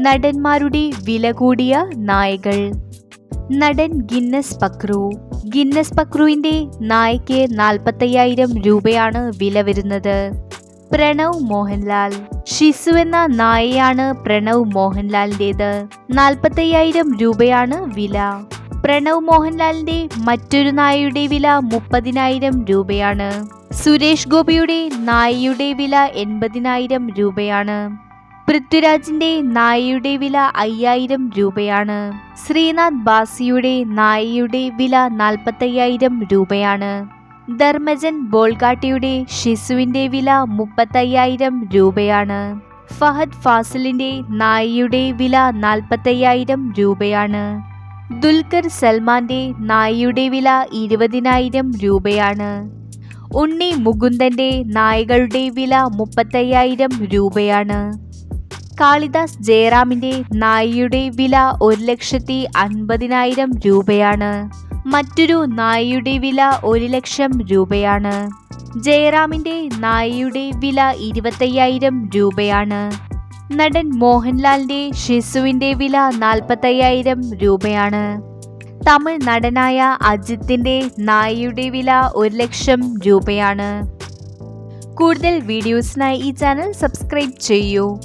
നടന്മാരുടെ വില കൂടിയ നായകൾ. നടൻ ഗിന്നസ് പക്രു. ഗിന്നസ് പക്രുവിന്റെ നായയ്ക്ക് നാൽപ്പത്തയ്യായിരം രൂപയാണ് വില വരുന്നത്. പ്രണവ് മോഹൻലാൽ. ഷിസു എന്ന നായയാണ് പ്രണവ് മോഹൻലാലിന്റെത്. നാൽപ്പത്തയ്യായിരം രൂപയാണ് വില. പ്രണവ് മോഹൻലാലിന്റെ മറ്റൊരു നായയുടെ വില മുപ്പതിനായിരം രൂപയാണ്. സുരേഷ് ഗോപിയുടെ നായയുടെ വില എൺപതിനായിരം രൂപയാണ്. പൃഥ്വിരാജിന്റെ നായയുടെ വില അയ്യായിരം രൂപയാണ്. ശ്രീനാഥ് ബാസിയുടെ നായയുടെ വില നാൽപ്പത്തയ്യായിരം രൂപയാണ്. ധർമ്മജൻ ബോൾഗാട്ടിയുടെ ഷിസുവിന്റെ വില മുപ്പത്തയ്യായിരം രൂപയാണ്. ഫഹദ് ഫാസിലിന്റെ നായയുടെ വില നാൽപ്പത്തയ്യായിരം രൂപയാണ്. ദുൽഖർ സൽമാന്റെ നായയുടെ വില ഇരുപതിനായിരം രൂപയാണ്. ഉണ്ണി മുകുന്ദന്റെ നായകളുടെ വില മുപ്പത്തയ്യായിരം രൂപയാണ്. കാളിദാസ് ജയറാമിന്റെ നായയുടെ വില ഒരു ലക്ഷത്തി അൻപതിനായിരം രൂപയാണ്. മറ്റൊരു നായയുടെ വില ഒരു ലക്ഷം രൂപയാണ്. ജയറാമിന്റെ നായയുടെ വില ഇരുപത്തയ്യായിരം രൂപയാണ്. നടൻ മോഹൻലാലിന്റെ ഷിസുവിന്റെ വില നാൽപ്പത്തയ്യായിരം രൂപയാണ്. തമിഴ് നടനായ അജിത്തിന്റെ നായയുടെ വില ഒരു ലക്ഷം രൂപയാണ്. കൂടുതൽ വീഡിയോസിനായി ഈ ചാനൽ സബ്സ്ക്രൈബ് ചെയ്യൂ.